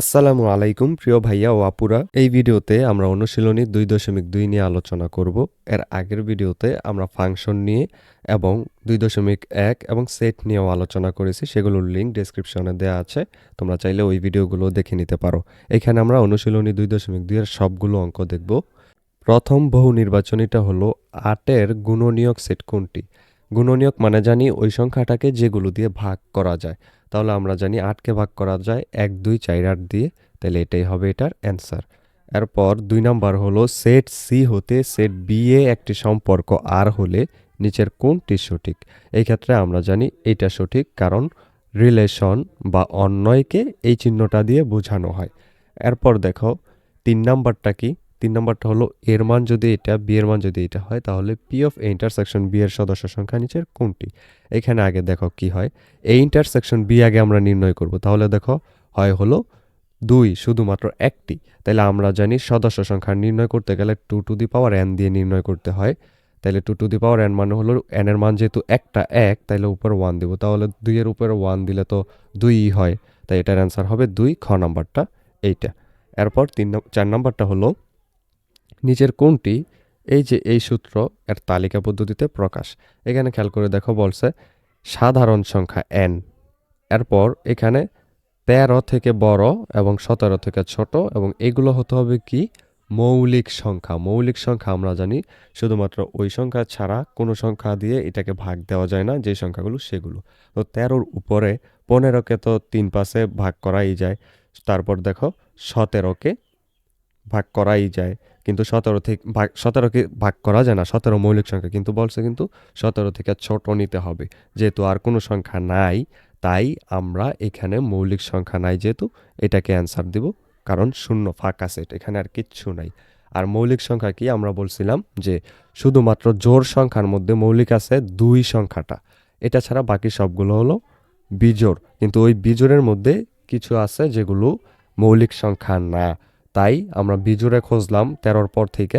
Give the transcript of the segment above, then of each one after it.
আসসালামু আলাইকুম, প্রিয় ভাইয়া ও আপুরা। এই ভিডিওতে আমরা অনুশীলনী দুই দশমিক দুই নিয়ে আলোচনা করব। এর আগের ভিডিওতে আমরা ফাংশন নিয়ে এবং দুই দশমিক এক এবং সেট নিয়েও আলোচনা করেছি, সেগুলোর লিঙ্ক ডেসক্রিপশনে দেওয়া আছে। তোমরা চাইলে ওই ভিডিওগুলো দেখে নিতে পারো। এখানে আমরা অনুশীলনী দুই দশমিক দুইয়ের সবগুলো অঙ্ক দেখব। প্রথম বহু নির্বাচনীটা হলো আটের গুণনীয়ক সেট কোনটি? গুণনীয়ক মানে জানি ওই সংখ্যাটাকে যেগুলো দিয়ে ভাগ করা যায়। তাহলে আমরা জানি আটকে ভাগ করা যায় এক, দুই, চার আট দিয়ে, তাহলে এটাই হবে এটার অ্যান্সার এরপর দুই নাম্বার হলো সেট সি হতে সেট বি এ একটি সম্পর্ক আর হলে নিচের কোনটি সঠিক? এই ক্ষেত্রে আমরা জানি এটা সঠিক কারণ রিলেশন বা অন্যয়কে এই চিহ্নটা দিয়ে বোঝানো হয়। এরপর দেখো, তিন নাম্বারটা কি? তিন নম্বরটা হলো, এর মান যদি এটা, বি এর মান যদি এটা হয়, তাহলে P of A intersection B এর সদস্য সংখ্যা নিচের কোনটি? এখানে আগে দেখো কি হয়। এই ইন্টারসেকশন বি আগে আমরা নির্ণয় করব। তাহলে দেখো, হয় হলো দুই শুধুমাত্র একটি। তাহলে আমরা জানি সদস্য সংখ্যা নির্ণয় করতে গেলে two to the power n দিয়ে নির্ণয় করতে হয়। তাহলে two to the power n মানে হলো এন এর মান যেহেতু একটা, এক, তাহলে উপর ওয়ান দিব। তাহলে দুইয়ের উপরে ওয়ান দিলে তো দুই হয়। তাই এটার অ্যান্সার হবে দুই, খ নাম্বারটা এইটা। এরপর তিন, চার নাম্বারটা হলো নিচের কোনটি এই যে এই সূত্র এর তালিকা পদ্ধতিতে প্রকাশ। এখানে খেয়াল করে দেখো বলছে, সাধারণ সংখ্যা এন এরপর এখানে তেরো থেকে বড় এবং সতেরো থেকে ছোট এবং এগুলো হতে হবে কি? মৌলিক সংখ্যা। মৌলিক সংখ্যা আমরা জানি শুধুমাত্র ওই সংখ্যা ছাড়া কোনো সংখ্যা দিয়ে এটাকে ভাগ দেওয়া যায় না, যে সংখ্যাগুলো সেগুলো। তো তেরোর উপরে পনেরোকে তো তিন পাশে ভাগ করাই যায়। তারপর দেখো, সতেরোকে ভাগ করাই যায়। কিন্তু সতেরো থেকে ভাগ, সতেরোকে ভাগ করা যায় না, সতেরো মৌলিক সংখ্যা। কিন্তু বলছে কিন্তু সতেরো থেকে ছোট নিতে হবে। যেহেতু আর কোনো সংখ্যা নাই, তাই আমরা এখানে মৌলিক সংখ্যা নাই যেহেতু এটাকে অ্যান্সার দিব। কারণ শূন্য ফাঁকা সেট এখানে আর কিচ্ছু নাই। আর মৌলিক সংখ্যা কি আমরা বলছিলাম যে শুধুমাত্র জোর সংখ্যার মধ্যে মৌলিক আছে দুই সংখ্যাটা। এটা ছাড়া বাকি সবগুলো হলো বিজোড়। কিন্তু ওই বিজোড়ের মধ্যে কিছু আছে যেগুলো মৌলিক সংখ্যা না। তাই আমরা বিজোড়ে খুঁজলাম তেরোর পর থেকে,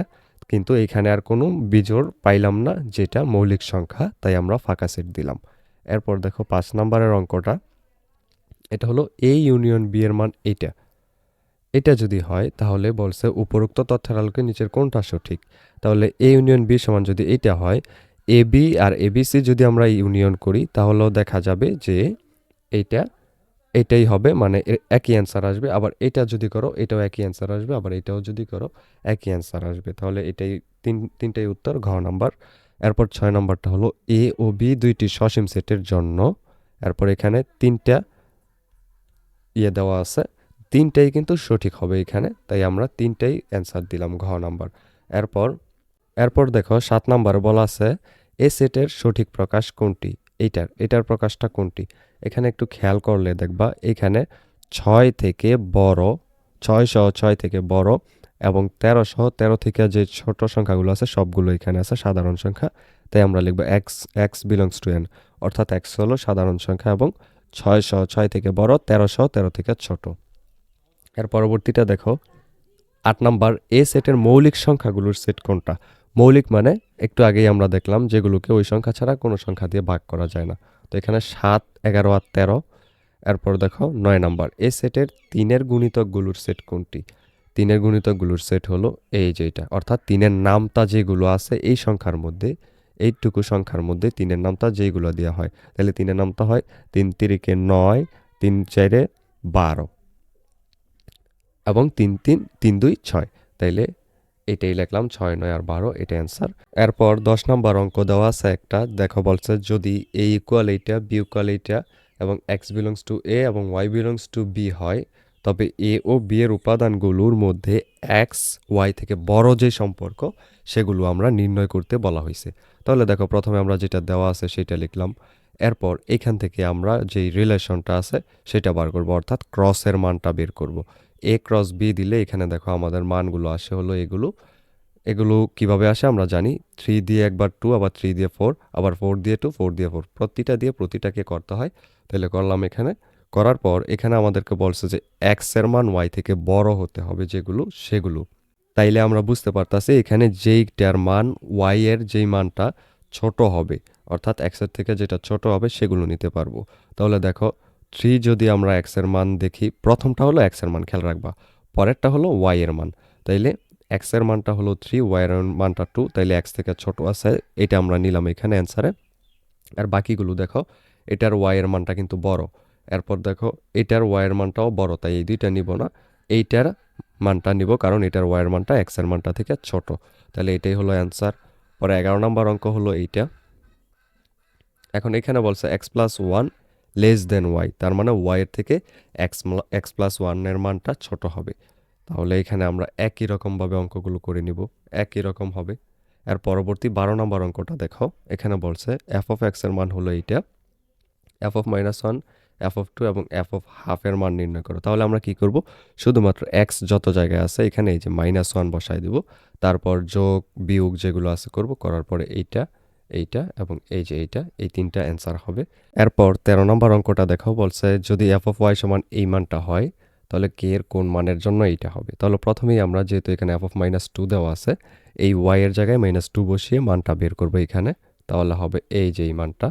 কিন্তু এখানে আর কোনো বিজোড় পাইলাম না, যেটা মৌলিক সংখ্যা, তাই আমরা ফাঁকা সেট দিলাম। এরপর দেখো পাঁচ নম্বরের অঙ্কটা, এটা হলো এ ইউনিয়ন বি এর মান এইটা। এটা যদি হয়, তাহলে বলছে উপরোক্ত তথ্যের আলোকে নিচের কোনটা সঠিক? তাহলে এ ইউনিয়ন বি সমান যদি এইটা হয় এ বি আর এবিসি যদি আমরা ইউনিয়ন করি, তাহলেও দেখা যাবে যে এইটা এটাই হবে মানে একই অ্যান্সার আসবে। আবার এটা যদি করো, এটাও একই অ্যান্সার আসবে, আবার এটাও যদি করো, একই অ্যান্সার আসবে। তাহলে এটাই তিন, তিনটাই উত্তর, ঘ নাম্বার এরপর ছয় নাম্বারটা হলো এ ও বি দুইটি সসীম সেটের জন্য। এরপর এখানে তিনটা ইয়ে দেওয়া আছে। তিনটাই কিন্তু সঠিক হবে এখানে, তাই আমরা তিনটাই অ্যান্সার দিলাম ঘ নাম্বার এরপর এরপর দেখো সাত নাম্বার বলা আছে এ সেটের সঠিক প্রকাশ কোনটি? এইটার এটার প্রকাশটা কোনটি? এখানে একটু খেয়াল করলে দেখবা, এখানে ছয় থেকে বড়, ছয় সহ ছয় থেকে বড় এবং তেরো সহ তেরো থেকে যে ছোট সংখ্যাগুলো আছে, সবগুলো এখানে আছে সাধারণ সংখ্যা। তাই আমরা লিখব x x belongs to n অর্থাৎ এক্স হলো সাধারণ সংখ্যা এবং ছয় সহ ছয় থেকে বড়, তেরো সহ তেরো থেকে ছোট। এর পরবর্তীটা দেখো, আট নাম্বার, এ সেটের মৌলিক সংখ্যাগুলোর সেট কোনটা? মৌলিক মানে একটু আগেই আমরা দেখলাম যেগুলোকে ওই সংখ্যা ছাড়া কোনো সংখ্যা দিয়ে ভাগ করা যায় না। তো এখানে সাত, এগারো আর তেরো, এরপর দেখো নয় নাম্বার। এ সেটের তিনের গুণিতকগুলোর সেট কোনটি? তিনের গুণিতকগুলোর সেট হলো এই যেটা অর্থাৎ তিনের নামতা যেগুলো আছে এই সংখ্যার মধ্যে, এইটুকু সংখ্যার মধ্যে তিনের নামতা যেগুলো দেওয়া হয়। তাহলে তিনের নামতা হয় তিন তিরিকে নয়, তিন চারে বারো। এবং তিন তিন তিন দুই, ছয়। তাইলে এটাই লিখলাম ছয়, নয় আর বারো এটা অ্যান্সার এরপর দশ নম্বর অঙ্ক দেওয়া আছে একটা, দেখো বলছে যদি এ ইকুয়াল এইটা বি ইকুয়াল এইটা এবং এক্স বিলংস টু এ এবং ওয়াই বিলংস টু বি হয়, তবে এ ও বি এর উপাদানগুলোর মধ্যে এক্স ওয়াই থেকে বড় যে সম্পর্ক, সেগুলো আমরা নির্ণয় করতে বলা হয়েছে। তাহলে দেখো প্রথমে আমরা যেটা দেওয়া আছে সেটা লিখলাম। এরপর এখান থেকে আমরা যেই রিলেশনটা আছে সেটা বার করব, অর্থাৎ ক্রসের মানটা বের করব। এ ক্রস বি দিলে এখানে দেখো আমাদের মানগুলো আসে হলো এগুলো। এগুলো কীভাবে আসে আমরা জানি থ্রি দিয়ে একবার টু আবার থ্রি দিয়ে ফোর আবার ফোর দিয়ে টু ফোর দিয়ে ফোর প্রতিটা দিয়ে প্রতিটাকে করতে হয়। তাহলে করলাম এখানে। করার পর এখানে আমাদেরকে বলছে যে এক্সের মান ওয়াই থেকে বড় হতে হবে যেগুলো, সেগুলো। তাইলে আমরা বুঝতে পারতাছি এখানে যেইটার মান ওয়াই এর যেই মানটা ছোট হবে, অর্থাৎ এক্সের থেকে যেটা ছোট হবে সেগুলো নিতে পারব। তাহলে দেখো থ্রি যদি আমরা এক্সের মান দেখি, প্রথমটা হলো এক্সের মান, খেয়াল রাখবা। পরেরটা হলো ওয়াই এর মান। তাইলে এক্সের মানটা হলো থ্রি ওয়াই এর মানটা টু, তাইলে এক্স থেকে ছোট আছে, এটা আমরা নিলাম এখানে অ্যান্সারে। আর বাকিগুলো দেখো, এটার ওয়াই এর মানটা কিন্তু বড়। এরপর দেখো, এটার ওয়াই এর মানটাও বড়, তাই এই দুইটা নিব না। এইটার মানটা নিব, কারণ এটার ওয়াই এর মানটা এক্সের মানটা থেকে ছোট। তাহলে এটাই হলো অ্যান্সার। পরে এগারো নম্বর অঙ্ক হলো এইটা। এখন এখানে বলছে x plus one less than y, তার মানে ওয়াই এর থেকে এক্স এক্স প্লাস ওয়ানের মানটা ছোট হবে। তাহলে এখানে আমরা একই রকমভাবে অঙ্কগুলো করে নিব, একই রকম হবে। এর পরবর্তী বারো নম্বর অঙ্কটা দেখো, এখানে বলছে এফ অফ এক্সের মান হলো এইটা f of minus one f of two এবং এফ অফ হাফের মান নির্ণয় করো। তাহলে আমরা কি করব? শুধুমাত্র এক্স যত জায়গায় আছে, এখানে এই যে মাইনাস ওয়ান বসাই দিব। তারপর যোগ, বিয়োগ যেগুলো আছে করব, করার পরে এইটা এইটা এবং এই যে এইটা, এই তিনটা অ্যান্সার হবে। এরপর তেরো নম্বর অঙ্কটা দেখাও বলছে যদি এফ অফ ওয়াই সমান এই মানটা হয়, তাহলে কে এর কোন মানের জন্য এইটা হবে? তাহলে প্রথমেই আমরা যেহেতু এখানে এফ অফ মাইনাস টু দেওয়া আছে, এই ওয়াই এর জায়গায় মাইনাস টু বসিয়ে মানটা বের করব এখানে, তাহলে হবে এই যে এই মানটা।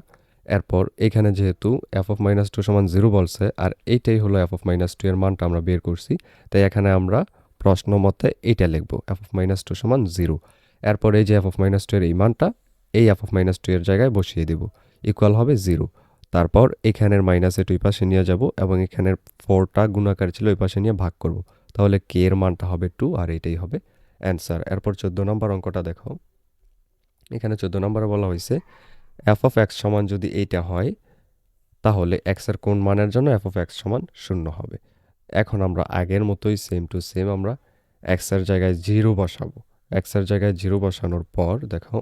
এরপর এখানে যেহেতু এফ অফ মাইনাস টু সমান জিরো বলছে, আর এইটাই হলো এফ অফ মাইনাস টু এর মানটা আমরা বের করছি, তাই এখানে আমরা প্রশ্ন মতে এইটা লিখব এফ অফ মাইনাস টু সমান জিরো এরপর এই যে এফ অফ মাইনাস টু এর এই মানটা এই এফ অফ মাইনাস টু এর জায়গায় বসিয়ে দিব। ইকুয়াল হবে জিরো তারপর এখানের মাইনাস ওই পাশে নিয়ে যাব এবং এখানের ফোরটা গুণাকার ছিল ওই পাশে নিয়ে ভাগ করব। তাহলে কে এর মানটা হবে টু আর এটাই হবে অ্যান্সার এরপর চোদ্দ নম্বর অঙ্কটা দেখো। এখানে চোদ্দ নম্বরে বলা হয়েছে এফ অফ এক্স সমান যদি এইটা হয়, তাহলে এক্সের কোন মানের জন্য এফ অফ এক্স সমান শূন্য হবে? এখন আমরা আগের মতোই সেম টু সেম আমরা এক্সের জায়গায় জিরো বসাবো। এক্সের জায়গায় জিরো বসানোর পর দেখো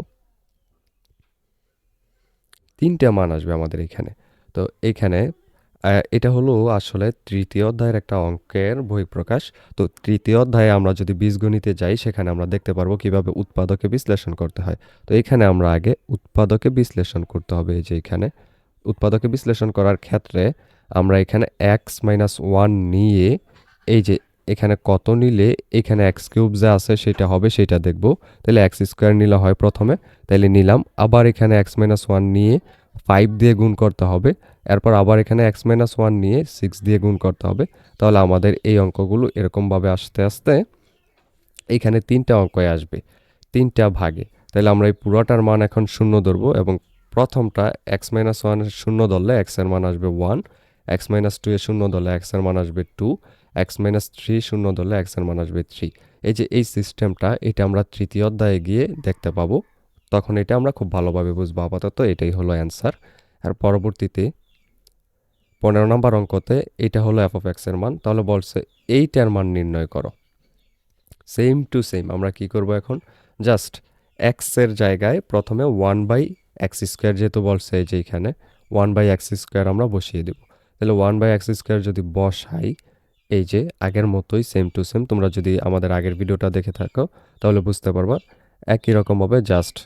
তিনটা মান আসবে আমাদের এখানে। তো এখানে এটা হলো আসলে তৃতীয় অধ্যায়ের একটা অঙ্কের বহিঃপ্রকাশ। তো তৃতীয় অধ্যায়ে আমরা যদি বীজগণিতে যাই, সেখানে আমরা দেখতে পারব কীভাবে উৎপাদকে বিশ্লেষণ করতে হয়। তো এখানে আমরা আগে উৎপাদকে বিশ্লেষণ করতে হবে এই যে এখানে। উৎপাদকে বিশ্লেষণ করার ক্ষেত্রে আমরা এখানে এক্স মাইনাস ওয়ান নিয়ে এই যে এখানে কত নিলে এখানে এক্স কিউব যা আছে সেটা হবে সেটা দেখব। তাহলে এক্স স্কোয়ার নিলে হয় প্রথমে, তাহলে নিলাম। আবার এখানে এক্স মাইনাস ওয়ান নিয়ে ফাইভ দিয়ে গুণ করতে হবে। এরপর আবার এখানে এক্স মাইনাস ওয়ান নিয়ে সিক্স দিয়ে গুণ করতে হবে। তাহলে আমাদের এই অঙ্কগুলো এরকমভাবে আস্তে আস্তে এখানে তিনটা অঙ্কই আসবে, তিনটা ভাগে। তাহলে আমরা এই পুরোটার মান এখন শূন্য ধরবো এবং প্রথমটা এক্স মাইনাস ওয়ানের শূন্য ধরলে এক্সের মান আসবে ওয়ান এক্স মাইনাস টু এর শূন্য ধরলে এক্সের মান আসবে টু এক্স মাইনাস থ্রি শূন্য ধরলে এক্সের মান আসবে থ্রি। এই যে এই সিস্টেমটা, এটা আমরা তৃতীয় অধ্যায়ে গিয়ে দেখতে পাবো। তখন এটা আমরা খুব ভালোভাবে বুঝব আপাতত, এটাই হলো অ্যান্সার। আর পরবর্তীতে পনেরো নম্বর অঙ্কতে এটা হলো এফ অফ এক্সের মান, তাহলে বলছে এইটার মান নির্ণয় করো। সেম টু সেম আমরা কি করব এখন? জাস্ট এক্সের জায়গায় প্রথমে ওয়ান বাই এক্স স্কোয়ার যেহেতু বলছে এই যে এখানে ওয়ান বাই এক্স স্কোয়ার আমরা বসিয়ে দেব। তাহলে ওয়ান বাই এক্স স্কোয়ার যদি বসাই এই যে, আগের মতোই সেম টু সেম তোমরা যদি আমাদের আগের ভিডিওটা দেখে থাকো, তাহলে বুঝতে পারবা একই রকমভাবে জাস্ট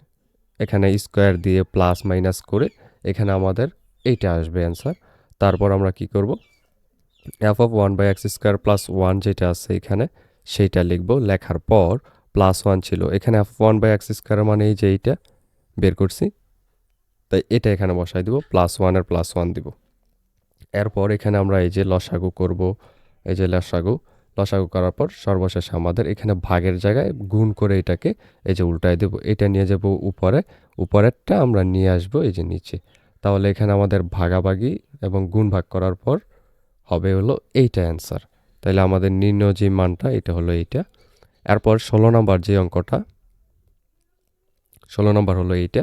এখানে স্কোয়ার দিয়ে প্লাস মাইনাস করে এখানে আমাদের এইটা আসবে অ্যান্সার তারপর আমরা কি করব? F of one by x square plus one যেটা আছে এখানে, সেইটা লিখব। লেখার পর প্লাস ওয়ান ছিল। এখানে f one by x square মানে এই যে এইটা, বের করছি। তাই এটা এখানে বসাই দিব প্লাস ওয়ানের প্লাস ওয়ান দিব। এরপর এখানে আমরা এই যে লসাগু করব এই যে লসাগু লসাগু করার পর সর্বশেষ আমাদের এখানে ভাগের জায়গায় গুণ করে এটাকে এই যে উল্টায় দেব। এটা নিয়ে যাব উপরে, উপরেরটা আমরা নিয়ে আসব এই যে নিচে। তাহলে এখানে আমাদের ভাগাভাগি এবং গুণ ভাগ করার পর হবে হলো এইটা অ্যান্সার তাহলে আমাদের নির্ণয় যে মানটা, এটা হলো এইটা। এরপর ষোলো নম্বর যে অঙ্কটা, ষোলো নম্বর হলো এইটা।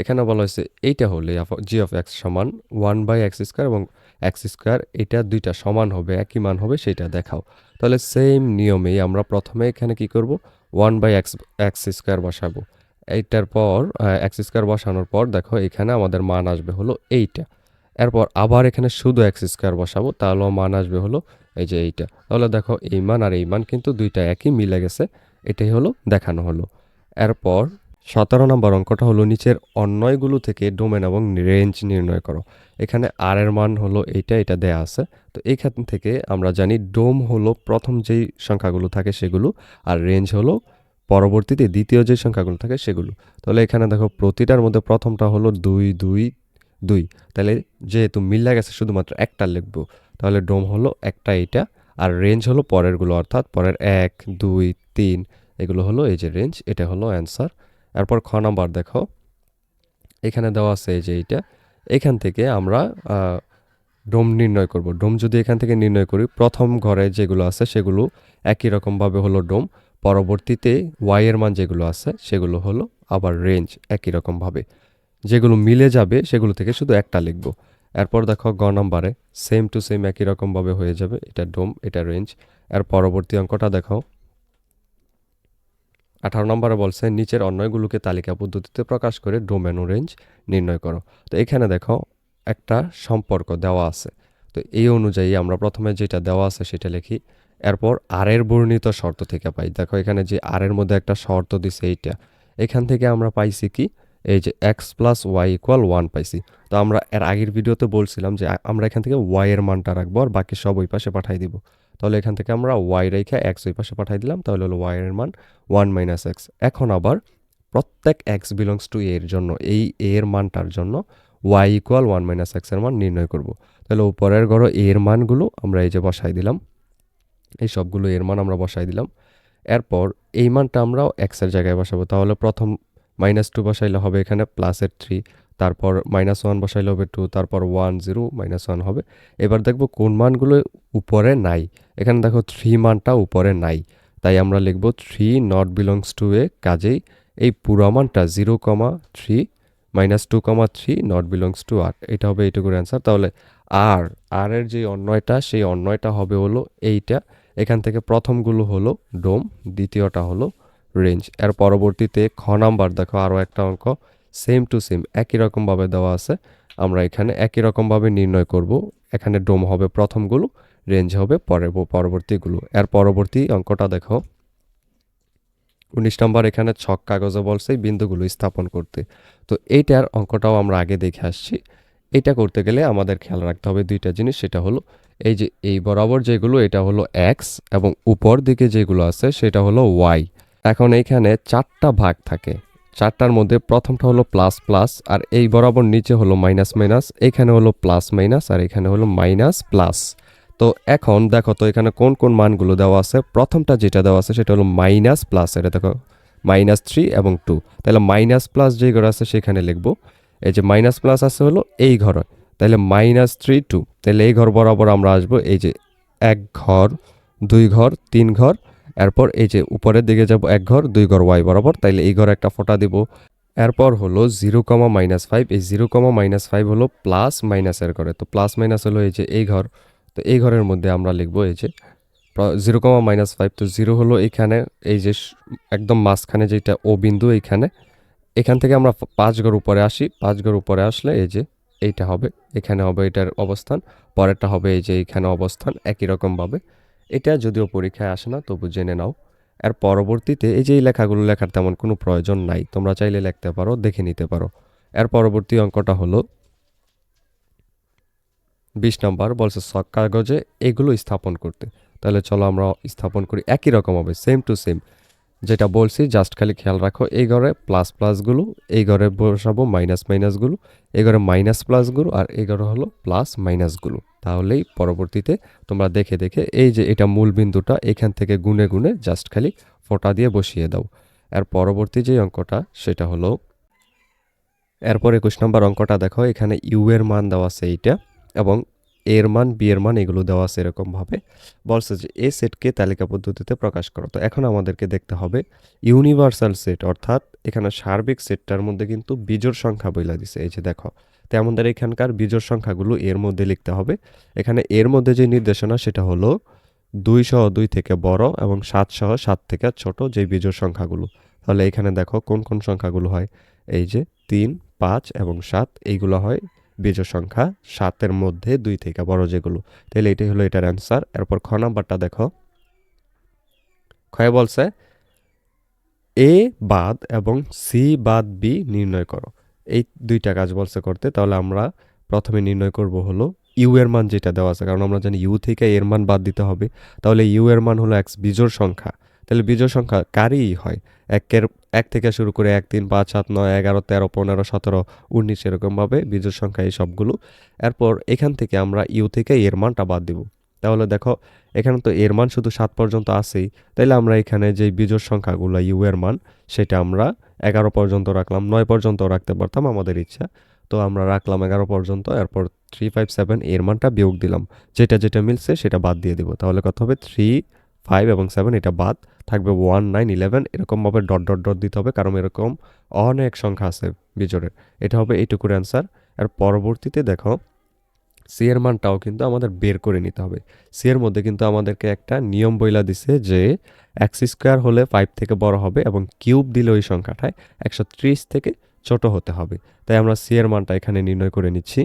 এখানে বলা হয়েছে, এইটা হলে জি অফ এক্স সমান ওয়ান বাই এক্স স্কোয়ার এবং এক্স স্কোয়ার এটা দুইটা সমান হবে, একই মান হবে, সেটা দেখাও। তাহলে সেম নিয়মেই আমরা প্রথমে এখানে কি করব? One by x x square বসাবো। এইটার পর এক্স স্কোয়ার বসানোর পর দেখো এখানে আমাদের মান আসবে হলো এইটা। এরপর আবার এখানে শুধু এক্স স্কোয়ার বসাবো, তাহলেও মান আসবে হলো এই যে এইটা। তাহলে দেখো এই মান আর এই মান কিন্তু দুইটা একই মিলে গেছে, এটাই হলো দেখানো হলো। এরপর সতেরো নম্বর অঙ্কটা হলো নিচের অন্যয়গুলো থেকে ডোমেন এবং রেঞ্জ নির্ণয় করো। এখানে আর এর মান হলো এইটা, এটা দেয়া আছে। তো এইখান থেকে আমরা জানি ডোম হলো প্রথম যেই সংখ্যাগুলো থাকে সেগুলো, আর রেঞ্জ হলো পরবর্তীতে দ্বিতীয় যে সংখ্যাগুলো থাকে সেগুলো। তাহলে এখানে দেখো প্রতিটার মধ্যে প্রথমটা হলো দুই দুই দুই। তাহলে যেহেতু মিল্লা গেছে শুধুমাত্র একটা লিখব, তাহলে ডোম হলো একটা, এইটা, আর রেঞ্জ হলো পরেরগুলো, অর্থাৎ পরের এক, দুই, তিন, এগুলো হলো এই যে রেঞ্জ এটা হলো অ্যান্সার এরপর খ নাম্বার দেখো। এখানে দেওয়া আছে এই যে এইটা। এখান থেকে আমরা ডোম নির্ণয় করব। ডোম যদি এখান থেকে নির্ণয় করি, প্রথম ঘরে যেগুলো আছে সেগুলো একই রকমভাবে হলো ডোম। পরবর্তীতে ওয়াই এর মান যেগুলো আছে সেগুলো হলো আবার রেঞ্জ একই রকমভাবে। যেগুলো মিলে যাবে সেগুলো থেকে শুধু একটা লিখব। এরপর দেখো গ নাম্বারে সেম টু সেম একই রকমভাবে হয়ে যাবে। এটা ডোম, এটা রেঞ্জ এর পরবর্তী অঙ্কটা দেখো। আঠারো নম্বরে বলছে, নিচের অন্যগুলোকে তালিকা পদ্ধতিতে প্রকাশ করে ডোমেন রেঞ্জ নির্ণয় করো। তো এখানে দেখো একটা সম্পর্ক দেওয়া আছে। তো এই অনুযায়ী আমরা প্রথমে যেটা দেওয়া আছে সেটা লিখি। এরপর আর এর বর্ণিত শর্ত থেকে পাই। দেখো এখানে যে আর এর মধ্যে একটা শর্ত দিছে এইটা। এখান থেকে আমরা পাইছি কি? এই যে x plus y equal one পাইছি। তো আমরা এর আগের ভিডিওতে বলছিলাম যে আমরা এখান থেকে ওয়াই এর মানটা রাখব আর বাকি সব ওই পাশে পাঠাই দিব। তাহলে এখান থেকে আমরা ওয়াই রেখে এক্স ওই পাশে পাঠাই দিলাম, তাহলে হলো এর মান ওয়ান মাইনাস এক্স এখন আবার প্রত্যেক এক্স বিলংস টু এর জন্য, এই এর মানটার জন্য ওয়াই ইকুয়াল ওয়ান মাইনাস এক্সের মান নির্ণয় করব। তাহলে উপরের গড় এর মানগুলো আমরা এই যে বসাই দিলাম, এই সবগুলো এর মান আমরা বসাই দিলাম। এরপর এই মানটা আমরাও এক্সের জায়গায় বসাবো, তাহলে প্রথম মাইনাস টু বসাইলে হবে এখানে প্লাসের থ্রি তারপর মাইনাস ওয়ান বসাইলে হবে টু তারপর ওয়ান জিরো মাইনাস ওয়ান হবে। এবার দেখব কোন মানগুলো উপরে নাই। এখানে দেখো থ্রি মানটা উপরে নাই। তাই আমরা লিখব three not belongs to A কাজেই এই পুরো মানটা zero comma three minus two comma three not belongs to আর এটা হবে এইটুকুর অ্যান্সার তাহলে আর আর এর যে অন্যয়টা, সেই অন্যয়টা হবে হলো এইটা। এখান থেকে প্রথমগুলো হলো ডোম দ্বিতীয়টা হলো রেঞ্জ এর পরবর্তীতে খ নাম্বার, দেখো আরও একটা অঙ্ক। সেম টু সেম একই রকমভাবে দেওয়া আছে। আমরা এখানে একই রকমভাবে নির্ণয় করব। এখানে ডোম হবে প্রথমগুলো রেঞ্জ হবে পরের পরবর্তীগুলো। এর পরবর্তী অঙ্কটা দেখো। উনিশ নম্বর, এখানে ছক কাগজে বলছে বিন্দুগুলো স্থাপন করতে। তো এইটার অঙ্কটাও আমরা আগে দেখে আসছি। এটা করতে গেলে আমাদের খেয়াল রাখতে হবে দুইটা জিনিস, সেটা হলো এই যে এই বরাবর যেগুলো, এটা হলো এক্স এবং উপর দিকে যেগুলো আছে, সেটা হলো ওয়াই এখন এইখানে চারটা ভাগ থাকে। চারটার মধ্যে প্রথমটা হলো প্লাস প্লাস আর এই বরাবর নিচে হলো মাইনাস মাইনাস এখানে হলো প্লাস মাইনাস আর এখানে হলো মাইনাস প্লাস তো এখন দেখো তো এখানে কোন কোন মানগুলো দেওয়া আছে? প্রথমটা যেটা দেওয়া আছে সেটা হলো মাইনাস প্লাস এটা দেখো মাইনাস থ্রি এবং টু তাহলে মাইনাস প্লাস যে ঘর আছে সেখানে লিখব, এই যে মাইনাস প্লাস আছে হলো এই ঘর, তাহলে মাইনাস থ্রি টু তাহলে এই ঘর বরাবর আমরা আসব, এই যে এক ঘর, দুই ঘর, তিন ঘর এরপর এই যে উপরের দিকে যাব এক ঘর, দুই ঘর ওয়াই বরাবর, তাইলে এই ঘরে একটা ফোঁটা দিব। এরপর হলো জিরো কমা মাইনাস ফাইভ এই জিরো কমা মাইনাস ফাইভ হলো প্লাস মাইনাসের ঘরে। তো প্লাস মাইনাস হলো এই যে এই ঘর, তো এই ঘরের মধ্যে আমরা লিখব এই যে জিরো কমা মাইনাস ফাইভ তো জিরো হলো এইখানে এই যে একদম মাঝখানে যেটা ও বিন্দু এইখানে, এখান থেকে আমরা পাঁচ ঘর উপরে আসি, পাঁচ ঘর উপরে আসলে এই যে এইটা হবে, এখানে হবে এটার অবস্থান, পরেরটা হবে এই যে এইখানে অবস্থান, একই রকমভাবে। এটা যদিও পরীক্ষায় আসে না, তবু জেনে নাও। এর পরবর্তীতে এই যে এই লেখাগুলো লেখার তেমন কোনো প্রয়োজন নাই, তোমরা চাইলে লিখতে পারো, দেখে নিতে পারো। এর পরবর্তী অঙ্কটা হলো বিশ নম্বর, বলছে সক কাগজে এগুলো স্থাপন করতে। তাহলে চলো আমরা স্থাপন করি একই রকম হবে সেম টু সেম যেটা বলছি জাস্ট খালি খেয়াল রাখো, এই ঘরে প্লাস প্লাসগুলো এই ঘরে বসাবো মাইনাস মাইনাসগুলো এই ঘরে মাইনাস প্লাসগুলো আর এই ঘরে হলো প্লাস মাইনাসগুলো তাহলেই পরবর্তীতে তোমরা দেখে দেখে এই যে এটা মূল বিন্দুটা, এখান থেকে গুনে গুনে জাস্ট খালি ফোঁটা দিয়ে বসিয়ে দাও। এর পরবর্তী যে অঙ্কটা, সেটা হলো, এরপর একুশ নম্বর অঙ্কটা দেখো, এখানে ইউ এর মান দেওয়া আছে এইটা, এবং এর মান, বি এর মান এগুলো দেওয়া আছে এরকমভাবে। বলছে যে, এ সেটকে তালিকা পদ্ধতিতে প্রকাশ করো। তো এখন আমাদেরকে দেখতে হবে ইউনিভার্সাল সেট, অর্থাৎ এখানে সার্বিক সেটটার মধ্যে কিন্তু বিজোড় সংখ্যা বইলা দিছে। এই যে দেখো, তো আমাদের এখানকার বিজোড় সংখ্যাগুলো এর মধ্যে লিখতে হবে। এখানে এর মধ্যে যে নির্দেশনা, সেটা হলো দুই সহ দুই থেকে বড় এবং সাত সহ সাত থেকে ছোট যে বিজোড় সংখ্যাগুলো। তাহলে এখানে দেখো কোন কোন সংখ্যাগুলো হয়? এই যে তিন, পাঁচ এবং সাত, এইগুলো হয় বিজোড় সংখ্যা সাতের মধ্যে দুই থেকে বড় যেগুলো। তাহলে এটাই হলো এটার অ্যান্সার এরপর খ নাম্বারটা দেখো। ক্ষয় বলছে, এ বাদ এবং সি বাদ বি নির্ণয় করো। এই দুইটা কাজ বলছে করতে, তাহলে আমরা প্রথমে নির্ণয় করব হলো ইউ এর মান যেটা দেওয়া আছে। কারণ আমরা জানি ইউ থেকে এর মান বাদ দিতে হবে। তাহলে ইউ এর মান হলো এক্স বিজোড় সংখ্যা। তাহলে বিজোড় সংখ্যা কারই হয়? একের এক থেকে শুরু করে এক, তিন, পাঁচ, সাত, নয়, এগারো, তেরো, পনেরো, সতেরো, উনিশ এরকমভাবে বিজোড় সংখ্যা এই সবগুলো। এরপর এখান থেকে আমরা ইউ থেকে এর মানটা বাদ দিব। তাহলে দেখো, এখানে তো এর মান শুধু সাত পর্যন্ত আসেই তাইলে আমরা এখানে যে বিজোড় সংখ্যাগুলো ইউ এর মান, সেটা আমরা এগারো পর্যন্ত রাখলাম, নয় পর্যন্ত রাখতে পারতাম আমাদের ইচ্ছা। তো আমরা রাখলাম এগারো পর্যন্ত, এরপর থ্রি ফাইভ সেভেন এর মানটা বিয়োগ দিলাম। যেটা যেটা মিলছে সেটা বাদ দিয়ে দিব। তাহলে কত হবে? থ্রি ফাইভ এবং সেভেন এটা বাদ। থাকবে ওয়ান নাইন ইলেভেন এরকমভাবে ডট ডট ডট দিতে হবে, কারণ এরকম অনেক সংখ্যা আছে বিজোড়ের। এটা হবে এইটুকুর অ্যান্সার আর পরবর্তীতে দেখো সি এর মানটাও কিন্তু আমাদের বের করে নিতে হবে। সি এর মধ্যে কিন্তু আমাদেরকে একটা নিয়ম বইলা দিছে যে এক্স স্কোয়ার হলে ফাইভ থেকে বড় হবে এবং কিউব দিলে ওই সংখ্যাটায় একশো ত্রিশ থেকে ছোট হতে হবে। তাই আমরা সি এর মানটা এখানে নির্ণয় করে নিচ্ছি।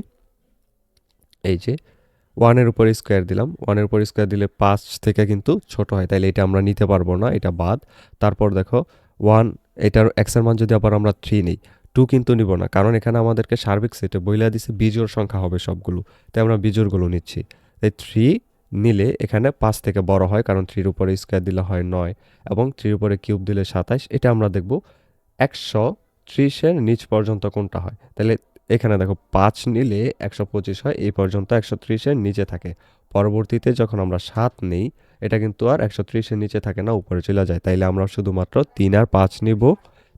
এই যে ওয়ানের উপর স্কোয়ার দিলাম। ওয়ানের উপর স্কোয়ার দিলে পাঁচ থেকে কিন্তু ছোট হয়, তাইলে এটা আমরা নিতে পারব না, এটা বাদ। তারপর দেখো, ওয়ান, এটার এক্সের মান যদি আবার আমরা থ্রি নিই টু কিন্তু নিব না, কারণ এখানে আমাদেরকে সার্বিক সেটে বইলা দিছে বিজোড় সংখ্যা হবে সবগুলো, তাই আমরা বিজোড়গুলো নিচ্ছি। তাই থ্রি নিলে এখানে পাঁচ থেকে বড় হয়, কারণ থ্রির উপরে স্কোয়ার দিলে হয় নয়, এবং থ্রির উপরে কিউব দিলে সাতাইশ, এটা আমরা দেখব একশো ত্রিশের নিচ পর্যন্ত কোনটা হয়। তাহলে এখানে দেখো পাঁচ নিলে একশো পঁচিশ হয়, এই পর্যন্ত একশো ত্রিশের নিচে থাকে। পরবর্তীতে যখন আমরা সাত নেই, এটা কিন্তু আর একশো ত্রিশের নিচে থাকে না, উপরে চলে যায়। তাইলে আমরা শুধুমাত্র তিন আর পাঁচ নিব।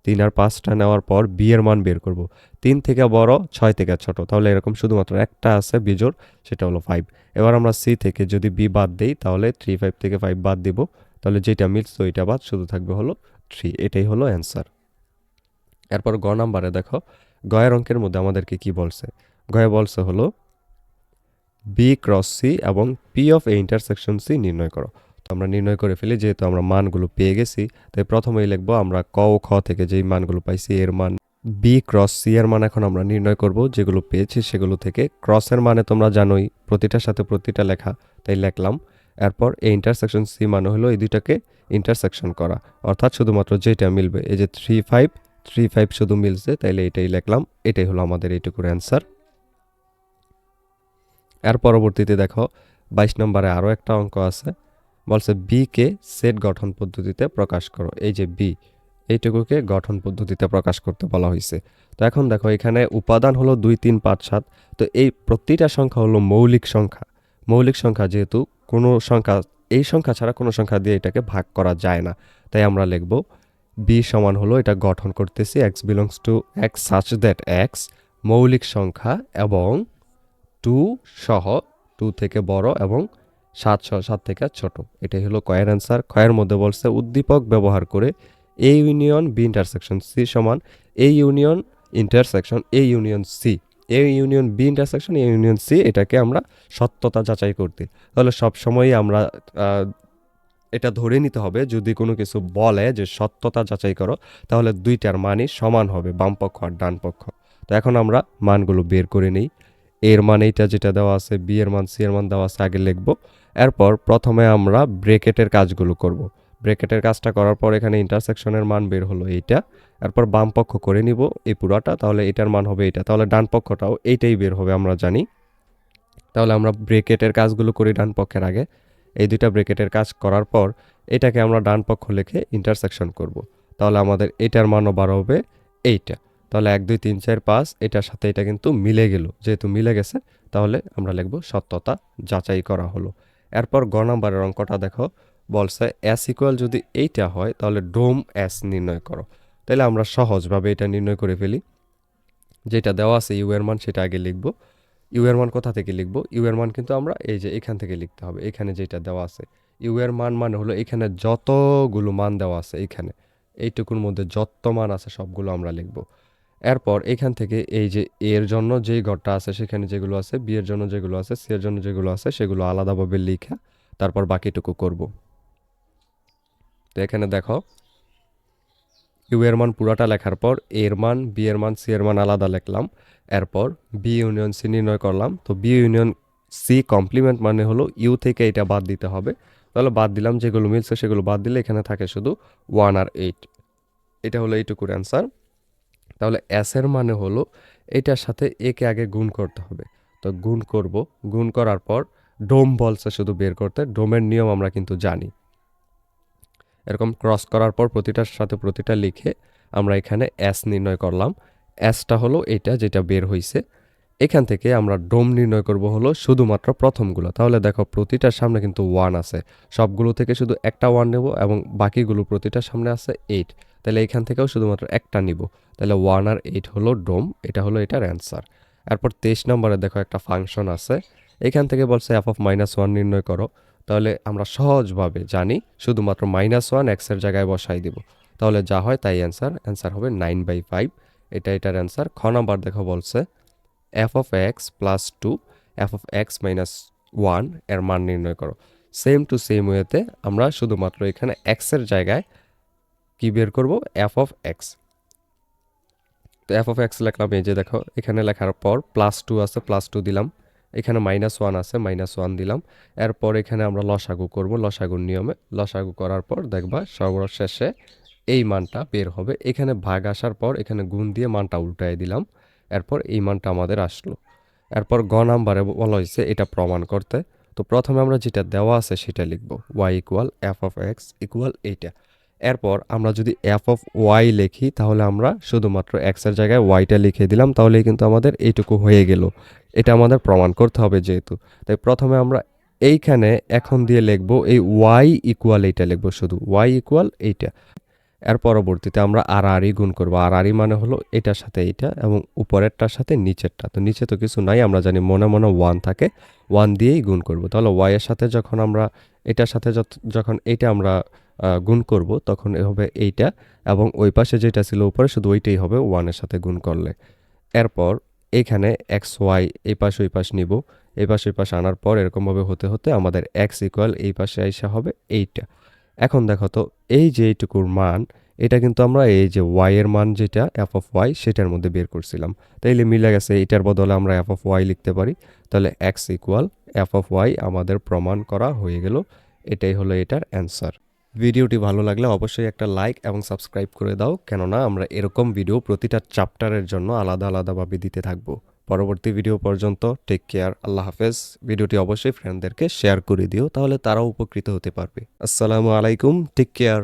তিন আর পাঁচটা নেওয়ার পর বিয়ের মান বের করব। তিন থেকে বড়, ছয় থেকে ছোট। তাহলে এরকম শুধুমাত্র একটা আছে বিজোর সেটা হলো ফাইভ এবার আমরা সি থেকে যদি বি বাদ দিই, তাহলে থ্রি ফাইভ থেকে ফাইভ বাদ দিব। তাহলে যেটা মিলছে ওইটা বাদ, শুধু থাকবে হলো থ্রি এটাই হলো অ্যান্সার এরপর গ নাম্বারে দেখো গয়ের অঙ্কের মধ্যে আমাদেরকে কি বলছে? গয়ে বলছে হলো বি ক্রস সি এবং P of A intersection C নির্ণয় করো। তো আমরা নির্ণয় করে ফেলি, যেহেতু আমরা মানগুলো পেয়ে গেছি, তাই প্রথমেই লিখব আমরা ক ও খ থেকে যেই মানগুলো পাইছি এর মান বি ক্রস সি এর মান এখন আমরা নির্ণয় করব, যেগুলো পেয়েছি সেগুলো থেকে। ক্রসের মানে তোমরা জানোই, প্রতিটার সাথে প্রতিটা লেখা, তাই লিখলাম। এরপর এই ইন্টারসেকশন সি মানে হলো এই দুইটাকে ইন্টারসেকশন করা। অর্থাৎ শুধুমাত্র যেটা মিলবে, এই যে থ্রি ফাইভ থ্রি ফাইভ শুধু মিলছে তাইলে এটাই লিখলাম, এটাই হলো আমাদের এইটুকুর অ্যান্সার এর পরবর্তীতে দেখো, বাইশ নম্বরে আরও একটা অঙ্ক আছে, বলছে বি কে সেট গঠন পদ্ধতিতে প্রকাশ করো। এই যে বি এইটুকুকে গঠন পদ্ধতিতে প্রকাশ করতে বলা হয়েছে তো এখন দেখো, এখানে উপাদান হলো দুই, তিন, পাঁচ, সাত, তো এই প্রতিটা সংখ্যা হলো মৌলিক সংখ্যা। মৌলিক সংখ্যা যেহেতু কোনো সংখ্যা, এই সংখ্যা ছাড়া কোনো সংখ্যা দিয়ে এটাকে ভাগ করা যায় না। তাই আমরা লিখব বি সমান হলো এটা গঠন করতেছি x belongs to x such that x মৌলিক সংখ্যা এবং টু সহ টু থেকে বড় এবং সাত সহ সাত থেকে ছোট। এটাই হলো কয়ের অ্যান্সার কয়ের মধ্যে বলছে উদ্দীপক ব্যবহার করে A union B intersection C সমান A union intersection A union C A union B intersection A union C এটাকে আমরা সত্যতা যাচাই করতে। তাহলে সব সময়ই আমরা এটা ধরে নিতে হবে, যদি কোনো কিছু বলে যে সত্যতা যাচাই করো, তাহলে দুইটার মানই সমান হবে, বাম পক্ষ আর ডান পক্ষ। তো এখন আমরা মানগুলো বের করে নিই। এর মান এইটা যেটা দেওয়া আছে, বি এর মান, সি এর মান দেওয়া আছে, আগে লিখব। এরপর প্রথমে আমরা ব্রেকেটের কাজগুলো করব। ব্রেকেটের কাজটা করার পর এখানে ইন্টারসেকশনের মান বের হলো এইটা। এরপর বাম পক্ষ করে নিব এই পুরাটা, তাহলে এটার মান হবে এটা তাহলে ডান পক্ষটাও এইটাই বের হবে, আমরা জানি। তাহলে আমরা ব্রেকেটের কাজগুলো করি ডান পক্ষের আগে। এই দুইটা ব্রেকেটের কাজ করার পর এটাকে আমরা ডান পক্ষ লিখে ইন্টারসেকশন করব। তাহলে আমাদের এটার মানও বার হবে এইটা। তাহলে এক, দুই, তিন, চার, পাঁচ, এটার সাথে এটা কিন্তু মিলে গেল। যেহেতু মিলে গেছে, তাহলে আমরা লিখব সত্যতা যাচাই করা হলো। এরপর গ নাম্বারের অঙ্কটা দেখো। বলছে এস ইকুয়াল যদি এইটা হয়, তাহলে ডোম এস নির্ণয় করো। তাহলে আমরা সহজভাবে এটা নির্ণয় করে ফেলি। যেটা দেওয়া আছে ইউ এর মান, সেটা আগে লিখব। ইউ এর মান কোথা থেকে লিখব? ইউ এর মান কিন্তু আমরা এই যে এখান থেকে লিখতে হবে, এখানে যেটা দেওয়া আছে। ইউ এর মান মানে হলো এখানে যতগুলো মান দেওয়া আছে এখানে, এইটুকুর মধ্যে যত মান আছে সবগুলো আমরা লিখব। এরপর এখান থেকে এই যে এর জন্য যেই ঘরটা আছে সেখানে যেগুলো আছে, বি এর জন্য যেগুলো আছে, সি এর জন্য যেগুলো আছে, সেগুলো আলাদাভাবে লিখা তারপর বাকিটুকু করব। তো এখানে দেখো ইউ এর মান পুরাটা লেখার পর এর মান, বি এর মান, সি এর মান আলাদা লিখলাম। এরপর বি ইউনিয়ন সি নির্ণয় করলাম। তো বি ইউনিয়ন সি কমপ্লিমেন্ট মানে হলো ইউ থেকে এটা বাদ দিতে হবে। তাহলে বাদ দিলাম, যেগুলো মিলছে সেগুলো বাদ দিলে এখানে থাকে শুধু ওয়ান আর এইট এটা হলো এইটুকুর অ্যান্সার তাহলে এস এর মানে হলো এটার সাথে একে আগে গুণ করতে হবে। তো গুণ করব। গুণ করার পর ডোম বলছে শুধু বের করতে। ডোমের নিয়ম আমরা কিন্তু জানি। এরকম ক্রস করার পর প্রতিটার সাথে প্রতিটা লিখে আমরা এখানে এস নির্ণয় করলাম। এসটা হলো এটা যেটা বের হইছে। এখান থেকে আমরা ডোম নির্ণয় করব হলো শুধুমাত্র প্রথমগুলো। তাহলে দেখো প্রতিটার সামনে কিন্তু ওয়ান আছে। সবগুলো থেকে শুধু একটা ওয়ান নেব এবং বাকিগুলো প্রতিটার সামনে আছে এইট তাহলে এখান থেকেও শুধুমাত্র একটা নিব। তাহলে ওয়ান আর এইট হলো ডোম, এটা হলো এটার অ্যান্সার এরপর তেইশ নম্বরে দেখো একটা ফাংশন আছে। এখান থেকে বলছে এফ অফ মাইনাস ওয়ান নির্ণয় করো। তাহলে আমরা সহজভাবে জানি শুধুমাত্র মাইনাস ওয়ান এক্সের জায়গায় বসাই দিব। তাহলে যা হয় তাই অ্যান্সার অ্যান্সার হবে নাইন বাই ফাইভ এটা এটার অ্যান্সার খ নাম্বার দেখো বলছে f of x plus two f of x minus ওয়ানের মান নির্ণয় করো। সেম টু সেম ওয়েতে আমরা শুধুমাত্র এখানে এক্সের জায়গায় কি বের করব? এফ অফ এক্স তো এফ অফ এক্স লিখলাম এই যে দেখো, এখানে লেখার পর প্লাস টু আছে প্লাস টু দিলাম। এখানে মাইনাস ওয়ান আছে মাইনাস ওয়ান দিলাম। এরপর এখানে আমরা লসাগু করব, লসাগুর নিয়মে। লসাগু করার পর দেখবা সর্বশেষে এই মানটা বের হবে। এখানে ভাগ আসার পর এখানে গুণ দিয়ে মানটা উল্টায় দিলাম। এরপর এই মানটা আমাদের আসলো। এরপর গ নাম্বারে বলা হয়েছে এটা প্রমাণ করতে। তো প্রথমে আমরা যেটা দেওয়া আছে সেটা লিখব। Y equal f of x equal এইটা। এরপর আমরা যদি এফ অফ ওয়াই লিখি, তাহলে আমরা শুধুমাত্র এক্সের জায়গায় ওয়াইটা লিখে দিলাম, তাহলেই কিন্তু আমাদের এইটুকু হয়ে গেল। এটা আমাদের প্রমাণ করতে হবে যেহেতু। তাই প্রথমে আমরা এইখানে এখন দিয়ে লিখব এই ওয়াই ইকুয়াল এইটা লিখব শুধু। ওয়াই ইকুয়াল এইটা। এর পরবর্তীতে আমরা আর আরই গুণ করব। আর আরই মানে হলো এটার সাথে এইটা এবং উপরেরটার সাথে নিচেরটা। তো নিচে তো কিছু নাই, আমরা জানি মনে মনে ওয়ান থাকে, ওয়ান দিয়েই গুণ করব। তাহলে ওয়াইয়ের সাথে যখন আমরা, এটার সাথে যখন এইটা আমরা গুণ করব, তখন হবে এইটা এবং ওই পাশে যেটা ছিল উপরে শুধু ওইটাই হবে ওয়ানের সাথে গুণ করলে। এরপর এইখানে এক্স, ওয়াই এই পাশ ওই পাশ নিব। এই পাশ ওই পাশ আনার পর এরকমভাবে হতে হতে আমাদের এক্স ইকুয়াল এই পাশে আইসা হবে এইটা। এখন দেখো তো এই যে এইটুকুর মান, এটা কিন্তু আমরা এই যে ওয়াই এর মান যেটা এফ অফ ওয়াই সেটার মধ্যে বের করছিলাম। তাইলে মিলে গেছে, এটার বদলে আমরা এফ অফ ওয়াই লিখতে পারি। তাহলে x equal f of y আমাদের প্রমাণ করা হয়ে গেল। এটাই হলো এটার অ্যান্সার ভিডিওটি ভালো লাগলে অবশ্যই একটা লাইক এবং সাবস্ক্রাইব করে দাও। কেননা আমরা এরকম ভিডিও প্রতিটা চ্যাপ্টারের জন্য আলাদা আলাদাভাবে দিতে থাকব। পরবর্তী ভিডিও পর্যন্ত টেক কেয়ার আল্লাহ হাফেজ। ভিডিওটি অবশ্যই ফ্রেন্ডদেরকে শেয়ার করে দিও, তাহলে তারাও উপকৃত হতে পারবে। আসসালামু আলাইকুম টেক কেয়ার